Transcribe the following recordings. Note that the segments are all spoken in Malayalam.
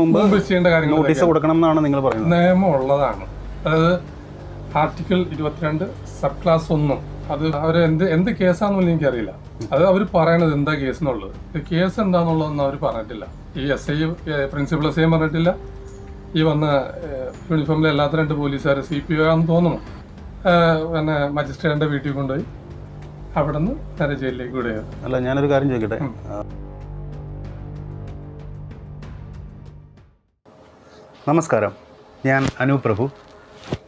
മുമ്പ് ചെയ്യേണ്ട കാര്യങ്ങൾ നോട്ടീസ് കൊടുക്കണം എന്നാണ് നിങ്ങൾ പറയുന്നത്. നിയമം ഉള്ളതാണ് അതായത് ആർട്ടിക്കിൾ ഇരുപത്തിരണ്ട് സബ് ക്ലാസ് ഒന്നും. അത് അവർ എന്ത് എന്ത് കേസാണെന്നുള്ള എനിക്കറിയില്ല. അത് അവർ പറയണത് എന്താ കേസ് എന്നുള്ളത് കേസ് എന്താണെന്നുള്ളതൊന്നും അവർ പറഞ്ഞിട്ടില്ല. ഈ S I principal S I പറഞ്ഞിട്ടില്ല. ഈ വന്ന യൂണിഫോമിലെ അല്ലാത്ത രണ്ട് പോലീസുകാർ സി പി ഒ ആണെന്ന് തോന്നുന്നു. പിന്നെ മജിസ്ട്രേറ്റിന്റെ വീട്ടിൽ കൊണ്ടുപോയി അവിടെ നിന്ന് നേരെ ജയിലിലേക്ക് വിടുകയാണ്. അല്ല ഞാനൊരു കാര്യം ചോദിക്കട്ടെ? നമസ്കാരം. ഞാൻ അനൂപ് പ്രഭു.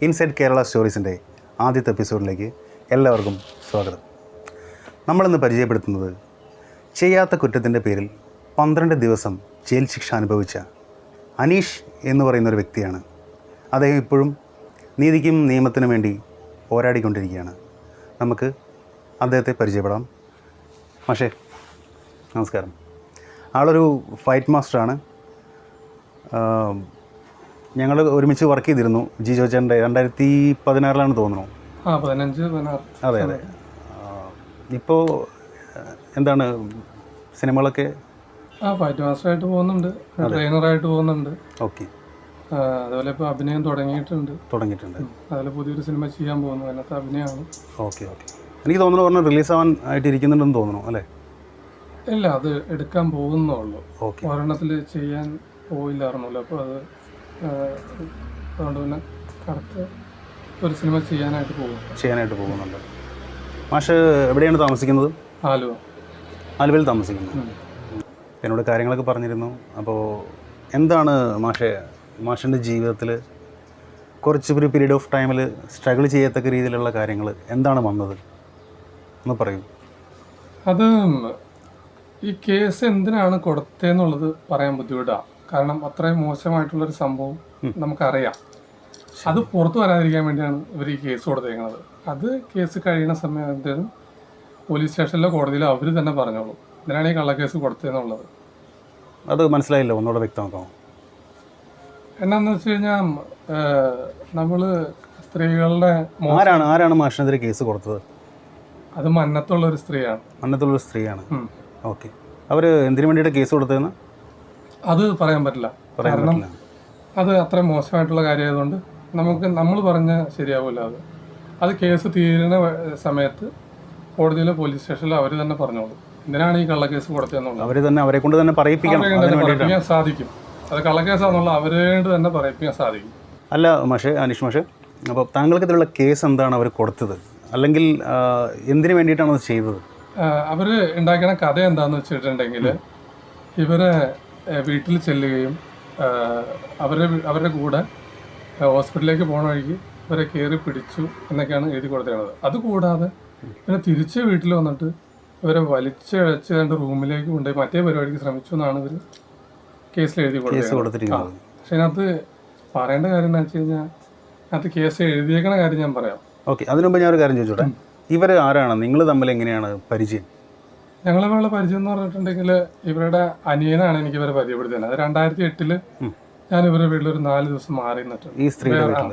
ഇൻസൈഡ് കേരള സ്റ്റോറീസിന്റെ ആദ്യത്തെ എപ്പിസോഡിലേക്ക് എല്ലാവർക്കും സ്വാഗതം. നമ്മളിന്ന് പരിചയപ്പെടുത്തുന്നത് ചെയ്യാത്ത കുറ്റത്തിന്റെ പേരിൽ പന്ത്രണ്ട് ദിവസം ജയിൽ ശിക്ഷ അനുഭവിച്ച അനീഷ് എന്ന് പറയുന്ന ഒരു വ്യക്തിയാണ്. അദ്ദേഹം ഇപ്പോഴും നീതിക്കും നിയമത്തിനും വേണ്ടി പോരാടിക്കൊണ്ടിരിക്കുകയാണ്. നമുക്ക് അദ്ദേഹത്തെ പരിചയപ്പെടാം. പക്ഷേ നമസ്കാരം. ആളൊരു ഫൈറ്റ് മാസ്റ്ററാണ്. ഞങ്ങൾ ഒരുമിച്ച് വർക്ക് ചെയ്തിരുന്നു. ജി ജോജന്റെ രണ്ടായിരത്തി പതിനാറിലാണ് തോന്നുന്നു. ആ പതിനഞ്ച് പതിനാറ്. അതെ അതെ. ഇപ്പോൾ എന്താണ് സിനിമകളൊക്കെ? ആ ഫൈറ്റ് മാസ്റ്ററായിട്ട് പോകുന്നുണ്ട്. ട്രെയിനറായിട്ട് പോകുന്നുണ്ട്. ഓക്കെ. അതുപോലെ ഇപ്പോൾ അഭിനയം തുടങ്ങിയിട്ടുണ്ട്. തുടങ്ങിയിട്ടുണ്ട്. അതുപോലെ പുതിയൊരു സിനിമ ചെയ്യാൻ പോകുന്നു. അതിനകത്ത് അഭിനയമാണ്. Okay okay. എനിക്ക് തോന്നുന്നു പറഞ്ഞാൽ റിലീസ് ആവാൻ ആയിട്ട് ഇരിക്കുന്നുണ്ടെന്ന് തോന്നുന്നു അല്ലേ? ഇല്ല അത് എടുക്കാൻ പോകുന്നുള്ളൂ. ഓക്കെ. ഒരെണ്ണത്തിൽ ചെയ്യാൻ പോയില്ലായിരുന്നല്ലോ. അപ്പോൾ അത് അതുകൊണ്ട് പിന്നെ അടുത്ത ഒരു സിനിമ ചെയ്യാനായിട്ട് പോകും. ചെയ്യാനായിട്ട് പോകുന്നുണ്ട്. മാഷ് എവിടെയാണ് താമസിക്കുന്നത്? ആലുവ. ആലുവയിൽ താമസിക്കുന്നു. എന്നോട് കാര്യങ്ങളൊക്കെ പറഞ്ഞിരുന്നു. അപ്പോൾ എന്താണ് മാഷെ മാഷിന്റെ ജീവിതത്തിൽ കുറച്ച് ഒരു പീരീഡ് ഓഫ് ടൈമിൽ സ്ട്രഗിൾ ചെയ്യത്തക്ക രീതിയിലുള്ള കാര്യങ്ങൾ എന്താണ് വന്നത്? എന്ന് പറയൂ. അത് ഈ കേസ് എന്തിനാണ് കൊടുത്തതെന്നുള്ളത് പറയാൻ ബുദ്ധിമുട്ടാണ് കാരണം അത്രയും മോശമായിട്ടുള്ളൊരു സംഭവം നമുക്കറിയാം. അത് പുറത്തു വരാതിരിക്കാൻ വേണ്ടിയാണ് ഇവർ ഈ കേസ് കൊടുത്തേക്കുന്നത്. അത് കേസ് കഴിയുന്ന സമയത്തേനും പോലീസ് സ്റ്റേഷനിലോ കോടതിയിലോ അവർ തന്നെ പറഞ്ഞോളൂ. ഇതിനാണ് ഈ കള്ളക്കേസ് കൊടുത്തതെന്നുള്ളത്? അത് മനസ്സിലായില്ല. ഒന്നുകൂടെ വ്യക്തമാക്കാം എന്നാന്ന് വെച്ച് കഴിഞ്ഞാൽ നമ്മൾ സ്ത്രീകളുടെ ആരാണ് ആരാണ് മാഷിനെതിരെ കേസ് കൊടുത്തത്? അത് മന്നത്തുള്ള ഒരു സ്ത്രീയാണ്. അന്നത്തുള്ളൊരു സ്ത്രീയാണ്. ഉം. ഓക്കെ. അവർ എന്തിനു വേണ്ടിയിട്ട് കേസ് കൊടുത്തതെന്ന്? അത് പറയാൻ പറ്റില്ല. കാരണം അത് അത്ര മോശമായിട്ടുള്ള കാര്യമായതുകൊണ്ട് നമുക്ക് നമ്മൾ പറഞ്ഞ ശരിയാവില്ല അത്. അത് കേസ് തീരുന്ന സമയത്ത് കോടതിയിലോ പോലീസ് സ്റ്റേഷനിലോ അവർ തന്നെ പറഞ്ഞോളൂ. എന്തിനാണ് ഈ കള്ളക്കേസ് കൊടുത്തതെന്നുള്ളത്? അവർ തന്നെ അവരെ കൊണ്ട് തന്നെ പറയിപ്പിക്കാൻ സാധിക്കും. അത് കള്ളക്കേസാന്നുള്ള അവരെ കൊണ്ട് തന്നെ പറയിപ്പിക്കാൻ സാധിക്കും. അല്ല മഷേ അനീഷ് മഷേ അപ്പോൾ താങ്കൾക്ക് ഇതിലുള്ള കേസ് എന്താണ് അവർ കൊടുത്തത്? അല്ലെങ്കിൽ എന്തിനു വേണ്ടിയിട്ടാണ് അത് ചെയ്തത്? അവർ ഉണ്ടാക്കുന്ന കഥ എന്താണെന്ന് വെച്ചിട്ടുണ്ടെങ്കിൽ ഇവരെ വീട്ടിൽ ചെല്ലുകയും അവരെ അവരുടെ കൂടെ ഹോസ്പിറ്റലിലേക്ക് പോണ വഴിക്ക് അവരെ കയറി പിടിച്ചു എന്നൊക്കെയാണ് എഴുതി കൊടുത്തിരുന്നത്. അതുകൂടാതെ പിന്നെ തിരിച്ച് വീട്ടിൽ വന്നിട്ട് ഇവരെ വലിച്ചഴച്ച് രണ്ട് റൂമിലേക്ക് കൊണ്ടുപോയി മറ്റേ പരിപാടിക്ക് ശ്രമിച്ചു എന്നാണ് ഇവർ കേസിൽ എഴുതി കൊടുത്തിരിക്കുന്നത്. പക്ഷെ അതിനകത്ത് പറയേണ്ട കാര്യം എന്താ വെച്ച് കഴിഞ്ഞാൽ അതിനകത്ത് കേസ് എഴുതിയേക്കണ കാര്യം ഞാൻ പറയാം. ഓക്കെ അതിനു മുമ്പ് ഞാൻ ഒരു കാര്യം ചോദിച്ചോട്ടെ? ഇവർ ആരാണ്? നിങ്ങൾ തമ്മിൽ എങ്ങനെയാണ് പരിചയം? ഞങ്ങളെ വേള പരിചയം എന്ന് പറഞ്ഞിട്ടുണ്ടെങ്കിൽ ഇവരുടെ അനിയനാണ് എനിക്ക് ഇവരെ പരിചയപ്പെടുത്തിയത്. അത് രണ്ടായിരത്തി എട്ടിൽ ഞാൻ ഇവരുടെ വീട്ടിൽ ഒരു നാല് ദിവസം മാറി നിന്നിട്ടുണ്ട് ഈ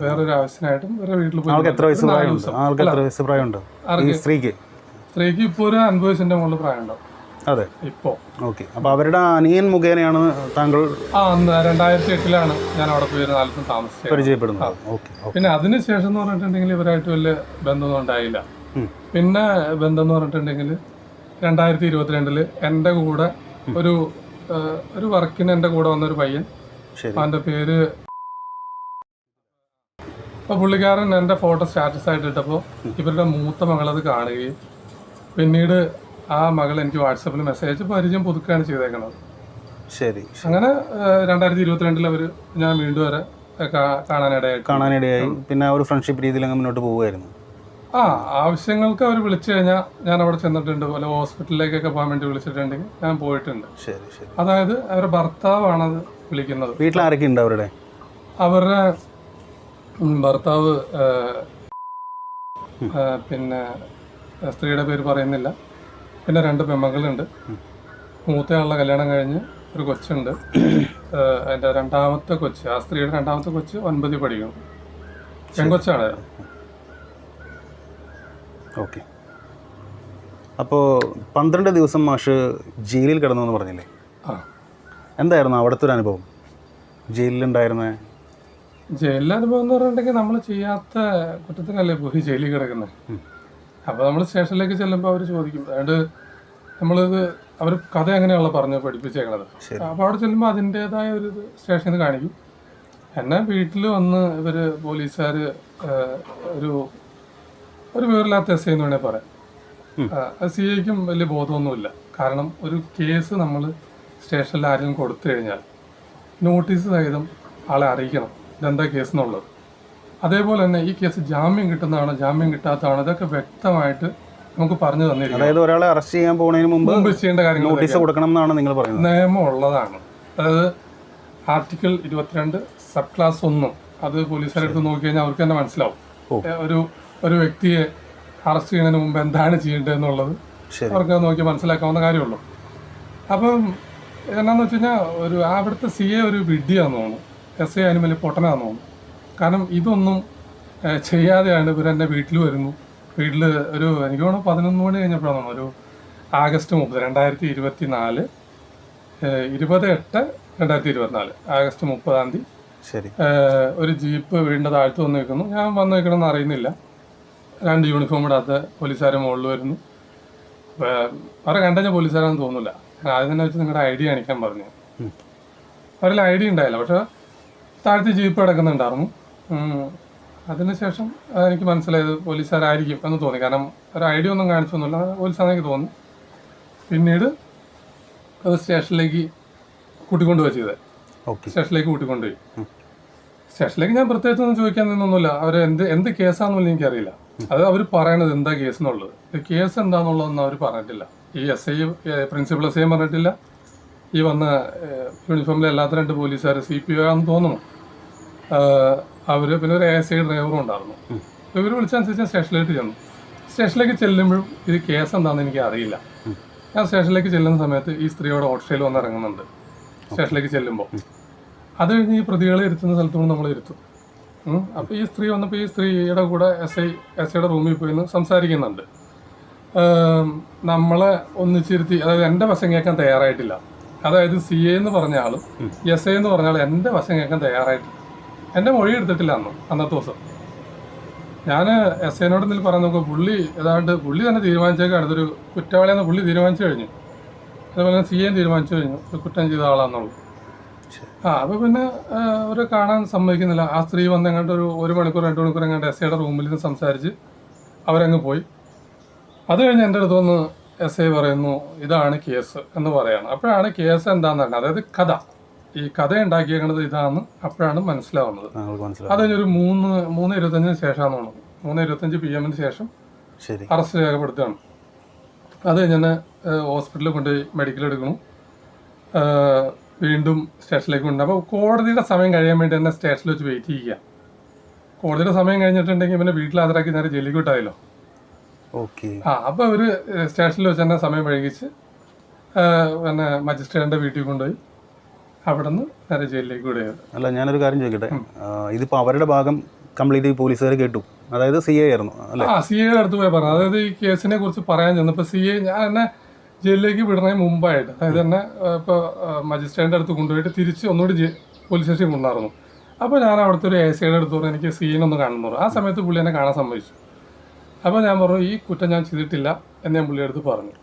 വേറൊരു ആവശ്യത്തിനായിട്ടും ഇവരുടെ വീട്ടിൽ പോയി എത്ര വയസ്സ് പ്രായമുണ്ട്? വയസ്സ് സ്ത്രീക്ക്? സ്ത്രീക്ക് ഇപ്പോൾ ഒരു അൻപത് വയസ്സിന്റെ മുകളിൽ പ്രായം അതെ. ഇപ്പോ. ഓക്കെ. അപ്പോൾ അവരുടെ അനിയൻ മുഖേനയാണ് താങ്കൾ ആ രണ്ടായിരത്തി എട്ടിലാണ് ഞാൻ അവിടെ പോയി ഒരു നാല് ദിവസം താമസിച്ചത്. പരിചയപ്പെടുന്നത്. ഓക്കെ പിന്നെ അതിനുശേഷം എന്ന് പറഞ്ഞിട്ടുണ്ടെങ്കിൽ ഇവരായിട്ട് വലിയ ബന്ധമൊന്നും ഉണ്ടായില്ല. പിന്നെ ബന്ധം എന്ന് പറഞ്ഞിട്ടുണ്ടെങ്കിൽ രണ്ടായിരത്തി ഇരുപത്തിരണ്ടിൽ എന്റെ കൂടെ ഒരു ഒരു വർക്കിന് എന്റെ കൂടെ വന്ന ഒരു പയ്യൻ അവന്റെ പേര് അപ്പോൾ പുള്ളിക്കാരൻ എന്റെ ഫോട്ടോ സ്റ്റാറ്റസ് ആയിട്ട് ഇട്ടപ്പോൾ ഇവരുടെ മൂത്ത മകളത് കാണുകയും പിന്നീട് ആ മകൾ എനിക്ക് വാട്സപ്പിൽ മെസ്സേജ് പരിചയം പുതുക്കുകയാണ് ചെയ്തേക്കുന്നത് ശരി അങ്ങനെ രണ്ടായിരത്തി ഇരുപത്തിരണ്ടിൽ അവർ ഞാൻ വീണ്ടും വരെ കാണാനിടയായി. കാണാനിടയായി. പിന്നെ ആ ഒരു ഫ്രണ്ട്ഷിപ്പ് രീതിയിൽ അങ്ങ് മുന്നോട്ട് പോവുമായിരുന്നു ആ ആവശ്യങ്ങൾക്ക് അവർ വിളിച്ചു കഴിഞ്ഞാൽ ഞാൻ അവിടെ ചെന്നിട്ടുണ്ട്. പോലെ ഹോസ്പിറ്റലിലേക്കൊക്കെ പോകാൻ വേണ്ടി വിളിച്ചിട്ടുണ്ടെങ്കിൽ ഞാൻ പോയിട്ടുണ്ട്. ശരി ശരി. അതായത് അവരുടെ ഭർത്താവാണ് അത് വിളിക്കുന്നത്. വീട്ടിൽ ആരൊക്കെ ഉണ്ട് അവരുടെ? അവരുടെ ഭർത്താവ് പിന്നെ സ്ത്രീയുടെ പേര് പറയുന്നില്ല. പിന്നെ രണ്ട് പെമ്മകളുണ്ട് മൂത്തയാളുടെ കല്യാണം കഴിഞ്ഞ് ഒരു കൊച്ചുണ്ട്. അതിന്റെ രണ്ടാമത്തെ കൊച്ച് ആ സ്ത്രീയുടെ രണ്ടാമത്തെ കൊച്ച് ഒൻപതിൽ പഠിക്കണം പെൺകൊച്ചാണ്. ഓക്കെ. അപ്പോൾ പന്ത്രണ്ട് ദിവസം മാഷ് ജയിലിൽ കിടന്നു എന്ന് പറഞ്ഞില്ലേ? ആ. എന്തായിരുന്നു അവിടുത്തെ ഒരു അനുഭവം? ജയിലിലുണ്ടായിരുന്ന ജയിലിലെ അനുഭവം എന്ന് പറഞ്ഞിട്ടുണ്ടെങ്കിൽ നമ്മൾ ചെയ്യാത്ത കുറ്റത്തിനല്ലേ പോയി ജയിലിൽ കിടക്കുന്നത് അപ്പോൾ നമ്മൾ സ്റ്റേഷനിലേക്ക് ചെല്ലുമ്പോൾ അവർ ചോദിക്കും. അതുകൊണ്ട് നമ്മളിത് അവർ കഥ എങ്ങനെയാണല്ലോ പറഞ്ഞ് പഠിപ്പിച്ചേക്കണത്? അപ്പോൾ അവിടെ ചെല്ലുമ്പോൾ അതിന്റെതായ ഒരു സ്റ്റേഷനിൽ നിന്ന് കാണിക്കും. എന്നെ വീട്ടിൽ വന്ന് ഇവർ പോലീസുകാർ ഒരു ഒരു വിവരമില്ലാത്ത എസ് എന്ന് വേണേൽ പറയാം. സി ഐക്കും വലിയ ബോധമൊന്നുമില്ല. കാരണം ഒരു കേസ് നമ്മൾ സ്റ്റേഷനിൽ ആരെങ്കിലും കൊടുത്തു കഴിഞ്ഞാൽ നോട്ടീസ് സഹിതം ആളെ അറിയിക്കണം. ഇതെന്താ കേസ് എന്നുള്ളത്. അതേപോലെ തന്നെ ഈ കേസ് ജാമ്യം കിട്ടുന്നതാണോ ജാമ്യം കിട്ടാത്തതാണോ ഇതൊക്കെ വ്യക്തമായിട്ട് നമുക്ക് പറഞ്ഞു തന്നിരിക്കും അതായത് ഒരാളെ അറസ്റ്റ് ചെയ്യാൻ പോകുന്നതിന് മുമ്പ് ചെയ്യേണ്ട കാര്യങ്ങൾ നോട്ടീസ് കൊടുക്കണം എന്നാണ് നിങ്ങൾ പറയുന്നത്. നിയമം ഉള്ളതാണ്. അതായത് ആർട്ടിക്കിൾ ഇരുപത്തിരണ്ട് സബ് ക്ലാസ് ഒന്നും അത് പോലീസുകാരെടുത്ത് നോക്കി കഴിഞ്ഞാൽ അവർക്ക് തന്നെ മനസ്സിലാവും. ഒരു ഒരു വ്യക്തിയെ അറസ്റ്റ് ചെയ്യുന്നതിന് മുമ്പ് എന്താണ് ചെയ്യേണ്ടതെന്നുള്ളത് അവർക്ക് നോക്കി മനസ്സിലാക്കാവുന്ന കാര്യമുള്ളൂ. അപ്പം എന്നാന്ന് വെച്ച് കഴിഞ്ഞാൽ ഒരു അവിടുത്തെ സി എ ഒരു വിഡ്ഢിയാന്ന് തോന്നുന്നു. എസ് ഐ അതിന് വലിയ പൊട്ടനാന്ന് തോന്നുന്നു. കാരണം ഇതൊന്നും ചെയ്യാതെയാണ് ഇവർ എന്റെ വീട്ടിൽ വരുന്നു. വീട്ടിൽ ഒരു എനിക്ക് തോന്നുന്നു പതിനൊന്ന് മണി കഴിഞ്ഞപ്പോഴാണ് ഒരു ആഗസ്റ്റ് മുപ്പത് രണ്ടായിരത്തി ഇരുപത്തി നാല് ഇരുപത് എട്ട് രണ്ടായിരത്തി ഇരുപത്തിനാല് ആഗസ്റ്റ് മുപ്പതാം തീയതി. ശരി. ഒരു ജീപ്പ് വീടിന്റെ താഴ്ത്ത് വന്ന് നിൽക്കുന്നു ഞാൻ വന്ന് നിൽക്കണമെന്ന് അറിയുന്നില്ല. രണ്ട് യൂണിഫോം ഇടാത്ത പോലീസുകാർ മുകളിൽ വരുന്നു. അവരെ കണ്ടുകഴിഞ്ഞാൽ പോലീസുകാരാണെന്ന് തോന്നില്ല ഞാൻ ആദ്യം തന്നെ വെച്ച് നിങ്ങളുടെ ഐ ഡി കാണിക്കാൻ പറഞ്ഞു. അവരിൽ ഐ ഡി ഉണ്ടായില്ല. പക്ഷെ താഴ്ത്തി ജീപ്പ് കിടക്കുന്നുണ്ടായിരുന്നു. അതിനുശേഷം എനിക്ക് മനസ്സിലായത് പോലീസുകാരായിരിക്കും എന്ന് തോന്നി. കാരണം ഒരു ഐ ഡി ഒന്നും കാണിച്ചൊന്നുമില്ല. പോലീസാണെന്ന് എനിക്ക് തോന്നി. പിന്നീട് അത് സ്റ്റേഷനിലേക്ക് കൂട്ടിക്കൊണ്ട് പോയി ചെയ്തത്. സ്റ്റേഷനിലേക്ക് കൂട്ടിക്കൊണ്ടുപോയി സ്റ്റേഷനിലേക്ക് ഞാൻ പ്രത്യേകിച്ച് ഒന്നും ചോദിക്കാൻ നിന്നൊന്നുമില്ല. അവർ എന്ത് എന്ത് കേസാണെന്നുള്ള എനിക്കറിയില്ല. അത് അവർ പറയണത് എന്താ കേസ് എന്നുള്ളത്. കേസ് എന്താണെന്നുള്ളതൊന്നും അവർ പറഞ്ഞിട്ടില്ല. ഈ എസ് ഐ പ്രിൻസിപ്പൽ എസ് ഐയും പറഞ്ഞിട്ടില്ല. ഈ വന്ന യൂണിഫോമിലെ അല്ലാത്ത രണ്ട് പോലീസുകാർ സി പി ഒ ആണെന്ന് തോന്നുന്നു. അവർ പിന്നെ ഒരു എസ് ഐ ഡ്രൈവറും ഉണ്ടായിരുന്നു. ഇവർ വിളിച്ചനുസരിച്ച് സ്റ്റേഷനിലേക്ക് ചെന്നു. സ്റ്റേഷനിലേക്ക് ചെല്ലുമ്പോഴും ഇത് കേസ് എന്താണെന്ന് എനിക്ക് അറിയില്ല. ഞാൻ സ്റ്റേഷനിലേക്ക് ചെല്ലുന്ന സമയത്ത് ഈ സ്ത്രീയോട് ഓട്ടോയിൽ വന്ന് ഇറങ്ങുന്നുണ്ട് സ്റ്റേഷനിലേക്ക് ചെല്ലുമ്പോൾ അത് കഴിഞ്ഞ് ഈ പ്രതികളെ ഇരുത്തുന്ന സ്ഥലത്തോട് നമ്മൾ ഇരുത്തും. അപ്പോൾ ഈ സ്ത്രീ വന്നപ്പോൾ ഈ സ്ത്രീയുടെ കൂടെ എസ് ഐ എസ് ഐയുടെ റൂമിൽ പോയി സംസാരിക്കുന്നുണ്ട്. നമ്മളെ ഒന്നിച്ചിരുത്തി അതായത് എന്റെ വശം കേൾക്കാൻ തയ്യാറായിട്ടില്ല. അതായത് സി എ എന്ന് പറഞ്ഞാലും ആളും എസ് ഐ എന്ന് പറഞ്ഞ ആൾ എന്റെ വശം കേൾക്കാൻ തയ്യാറായിട്ടില്ല. എന്റെ മൊഴി എടുത്തിട്ടില്ല അന്ന് അന്നത്തെ ദിവസം. ഞാൻ എസ് ഐനോട് എന്തെങ്കിലും പറയാൻ നോക്കുക പുള്ളി ഏതാണ്ട് പുള്ളി തന്നെ തീരുമാനിച്ചേക്കാണ് ഇതൊരു കുറ്റവാളിയെന്ന് പുള്ളി തീരുമാനിച്ചു കഴിഞ്ഞു. അതുപോലെ തന്നെ സി എം തീരുമാനിച്ചു കഴിഞ്ഞു. കുറ്റം ചെയ്ത ആളാന്നുള്ളത് ആ അപ്പൊ പിന്നെ അവരെ കാണാൻ സമ്മതിക്കുന്നില്ല. ആ സ്ത്രീ വന്ന് എങ്ങാണ്ട് ഒരു ഒരു മണിക്കൂർ രണ്ട് മണിക്കൂർ എങ്ങാണ്ട് എസ് ഐയുടെ റൂമിൽ നിന്ന് സംസാരിച്ച് അവരങ്ങ് പോയി. അത് കഴിഞ്ഞ് എന്റെ അടുത്ത് വന്ന് എസ് ഐ പറയുന്നു ഇതാണ് കേസ് എന്ന് പറയാണ്. അപ്പോഴാണ് കേസ് എന്താന്ന് പറഞ്ഞത് അതായത് കഥ. ഈ കഥ ഉണ്ടാക്കിയേക്കുന്നത് ഇതാണ് അപ്പോഴാണ് മനസ്സിലാവുന്നത്. അത് കഴിഞ്ഞൊരു മൂന്ന് മൂന്ന് ഇരുപത്തഞ്ചിന് ശേഷമാണ് തോന്നുന്നു. മൂന്ന് ഇരുപത്തഞ്ച് പി എമ്മിന് ശേഷം ശരി. അറസ്റ്റ് രേഖപ്പെടുത്തുകയാണ്. അത് കഴിഞ്ഞ് തന്നെ ഹോസ്പിറ്റലിൽ കൊണ്ടുപോയി മെഡിക്കൽ എടുക്കണം വീണ്ടും സ്റ്റേഷനിലേക്ക് കൊണ്ടു അപ്പോൾ കോടതിയുടെ സമയം കഴിയാൻ വേണ്ടി തന്നെ സ്റ്റേഷനിൽ വെച്ച് വെയിറ്റ് ചെയ്യുക. കോടതിയുടെ സമയം കഴിഞ്ഞിട്ടുണ്ടെങ്കിൽ പിന്നെ വീട്ടിൽ ഹാജരാക്കി നേരെ ജയിലിലേക്ക് വിട്ടായല്ലോ ഓക്കെ ആ അപ്പോൾ ഒരു സ്റ്റേഷനിൽ വെച്ച് തന്നെ സമയം വൈകിച്ച് പിന്നെ മജിസ്ട്രേറ്റിന്റെ വീട്ടിൽ കൊണ്ടുപോയി അവിടെ നിന്ന് നേരെ ജയിലിലേക്ക് വിടുകയാണ്. അല്ല ഞാനൊരു കാര്യം ചോദിക്കട്ടെ? ഇതിപ്പോൾ ഇതിപ്പോ അവരുടെ ഭാഗം കംപ്ലീറ്റ് പോലീസുകാർ കേട്ടു. അതായത് സി ഐ ആയിരുന്നു അല്ലേ? ആ സി ഐയുടെ അടുത്ത് പോയി പറഞ്ഞു. അതായത് ഈ കേസിനെ കുറിച്ച് പറയാൻ ചെന്നപ്പോൾ സി ഐ ഞാൻ എന്നെ ജയിലിലേക്ക് വിടുന്നതിന് മുമ്പായിട്ട്. അതായത് തന്നെ ഇപ്പോൾ മജിസ്ട്രേറ്റിന്റെ അടുത്ത് കൊണ്ടുപോയിട്ട് തിരിച്ച് ഒന്നുകൂടി പോലീസ് സ്റ്റേഷനിൽ കൊണ്ടുനടന്നു അപ്പോൾ ഞാൻ അവിടുത്തെ ഒരു എ സിയുടെ അടുത്ത് പറഞ്ഞു എനിക്ക് സീൻ ഒന്ന് കാണുന്നു പറഞ്ഞു. ആ സമയത്ത് പുള്ളി എന്നെ കാണാൻ സമ്മതിച്ചു. അപ്പോൾ ഞാൻ പറഞ്ഞു ഈ കുറ്റം ഞാൻ ചെയ്തിട്ടില്ല എന്ന് ഞാൻ പുള്ളിയുടെ അടുത്ത് പറഞ്ഞു.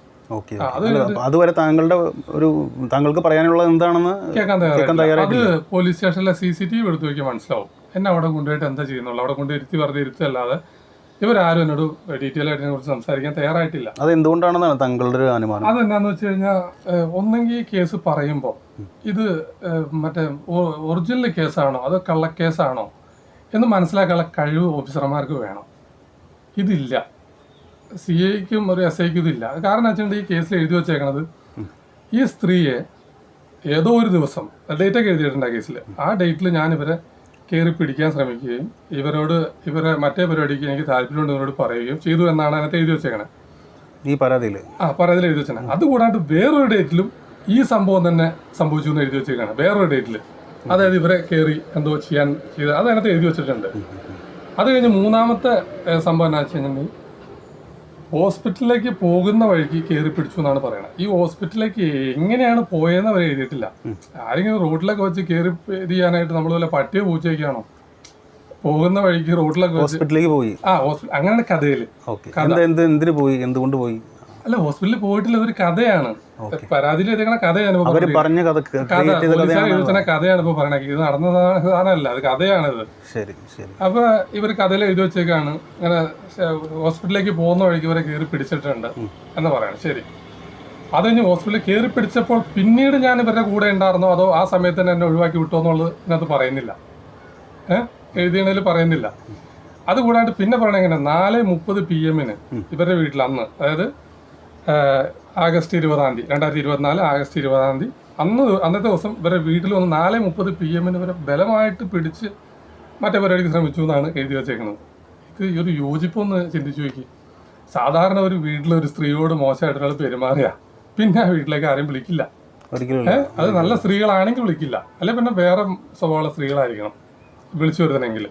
അതുവരെ താങ്കളുടെ ഒരു താങ്കൾക്ക് പറയാനുള്ളത് എന്താണെന്ന് കേൾക്കാൻ തയ്യാറായി അത് പോലീസ് സ്റ്റേഷനിലെ സി സി ടി വി എടുത്ത് നോക്കിയാൽ മനസ്സിലാവും. എന്നെ അവിടെ കൊണ്ടുപോയിട്ട് എന്താ ചെയ്യുന്നുള്ളൂ അവിടെ കൊണ്ട് ഇരുത്തി വെറുതെ ഇരുത്തല്ലാതെ ഇവരാരും എന്നോട് ഡീറ്റെയിൽ ആയിട്ട് കുറിച്ച് സംസാരിക്കാൻ തയ്യാറായിട്ടില്ല. അത് എന്തുകൊണ്ടാണെന്നാണ് താങ്കളുടെ ഒരു അനുമാനം? അതെന്താന്ന് വെച്ച് കഴിഞ്ഞാൽ ഒന്നെങ്കിൽ കേസ് പറയുമ്പോൾ ഇത് മറ്റേ ഒറിജിനൽ കേസാണോ അതോ കള്ളക്കേസാണോ എന്ന് മനസ്സിലാക്കാനുള്ള കഴിവ് ഓഫീസർമാർക്ക് വേണം. ഇതില്ല. സി ഐക്കും ഒരു എസ് ഐക്കും ഇതില്ല. കാരണം വെച്ചിട്ടുണ്ടെങ്കിൽ ഈ കേസിൽ എഴുതി വെച്ചേക്കണത് ഈ സ്ത്രീയെ ഏതോ ഒരു ദിവസം ഡേറ്റൊക്കെ എഴുതിയിട്ടുണ്ട് ആ കേസിൽ ആ ഡേറ്റിൽ ഞാൻ ഇവരെ കയറി പിടിക്കാൻ ശ്രമിക്കുകയും ഇവരോട് ഇവരെ മറ്റേ പരിപാടിക്ക് എനിക്ക് താല്പര്യമുണ്ട് ഇവരോട് പറയുകയും ചെയ്തു എന്നാണ് അതിനകത്ത് എഴുതി വെച്ചേക്കണേ. ഈ പരാതിയിൽ? ആ പരാതിയിൽ എഴുതി വെച്ചാൽ അതുകൂടാണ്ട് വേറൊരു ഡേറ്റിലും ഈ സംഭവം തന്നെ സംഭവിച്ചു എന്ന് എഴുതി വെച്ചേക്കാണ്. വേറൊരു ഡേറ്റിൽ അതായത് ഇവരെ കയറി എന്തോ ചെയ്യാൻ ചെയ്ത് അത് അതിനകത്ത് എഴുതി വെച്ചിട്ടുണ്ട്. അത് കഴിഞ്ഞ് മൂന്നാമത്തെ സംഭവം എന്നാ വെച്ച് കഴിഞ്ഞിട്ടുണ്ടെങ്കിൽ ഹോസ്പിറ്റലിലേക്ക് പോകുന്ന വഴിക്ക് കയറി പിടിച്ചു എന്നാണ് പറയുന്നത് ഈ ഹോസ്പിറ്റലിലേക്ക് എങ്ങനെയാണ് പോയെന്ന് അവർ എഴുതിയിട്ടില്ല. ആരെങ്കിലും റോഡിലൊക്കെ വെച്ച് കയറി ചെയ്യാനായിട്ട് നമ്മൾ വല്ല പട്ടിയോ പൂച്ചയൊക്കെയാണോ? പോകുന്ന വഴിക്ക് റോഡിലൊക്കെ ഹോസ്പിറ്റലിലേക്ക് പോയി? ആ ഹോസ്പിറ്റൽ അങ്ങനെയാണ് കഥയിൽ എന്തിനു പോയി? എന്തുകൊണ്ട് പോയി? അല്ല ഹോസ്പിറ്റലിൽ പോയിട്ടുള്ള ഒരു കഥയാണ്. പരാതിയിൽ എഴുതിക്കണ കഥയാണ് അവർ. പറഞ്ഞ കഥ കഥയാണ് എഴുതുന്ന കഥയാണ് ഇപ്പൊ പറയണത്. ഇത് നടന്ന സാധനമല്ല അത് കഥയാണിത്. ശരി ശരി. അപ്പൊ ഇവർ കഥയിൽ എഴുതി വെച്ചേക്കാണ്. ഇങ്ങനെ ഹോസ്പിറ്റലിലേക്ക് പോകുന്ന വഴിക്ക് ഇവരെ കയറി പിടിച്ചിട്ടുണ്ട് എന്ന് പറയണം. ശരി. അത് കഴിഞ്ഞ് ഹോസ്പിറ്റലിൽ കയറി പിടിച്ചപ്പോൾ പിന്നീട് ഞാൻ ഇവരുടെ കൂടെ ഉണ്ടായിരുന്നോ? അതോ ആ സമയത്ത് തന്നെ എന്നെ ഒഴിവാക്കി വിട്ടോ എന്നുള്ളത് ഇതിനകത്ത് പറയുന്നില്ല. ഏഹ് എഴുതിയതിൽ പറയുന്നില്ല. അതുകൂടാണ്ട് പിന്നെ പറയണെങ്കിൽ നാല് മുപ്പത് പി എമ്മിന് ഇവരുടെ വീട്ടിൽ അന്ന് അതായത് ആഗസ്റ്റ് ഇരുപതാം തീയതി രണ്ടായിരത്തി ഇരുപത്തിനാല് ആഗസ്റ്റ് ഇരുപതാം തീയതി. അന്ന് അന്നത്തെ ദിവസം ഇവരെ വീട്ടിൽ വന്ന് നാല് മുപ്പത് പി എമ്മിന് ഇവരെ ബലമായിട്ട് പിടിച്ച് മറ്റേ പരിപാടിക്ക് ശ്രമിച്ചു എന്നാണ് എഴുതി വെച്ചേക്കുന്നത്. ഇത് ഈ ഒരു യോജിപ്പൊന്ന് ചിന്തിച്ചു നോക്കി. സാധാരണ ഒരു വീട്ടിലെ ഒരു സ്ത്രീയോട് മോശമായിട്ട് ഒരാൾ പെരുമാറിയ പിന്നെ ആ വീട്ടിലേക്ക് ആരെയും വിളിക്കില്ല. അത് നല്ല സ്ത്രീകളാണെങ്കിൽ വിളിക്കില്ല. അല്ലെ പിന്നെ വേറെ സ്വഭാവമുള്ള സ്ത്രീകളായിരിക്കണം വിളിച്ചു വരുത്തണമെങ്കിൽ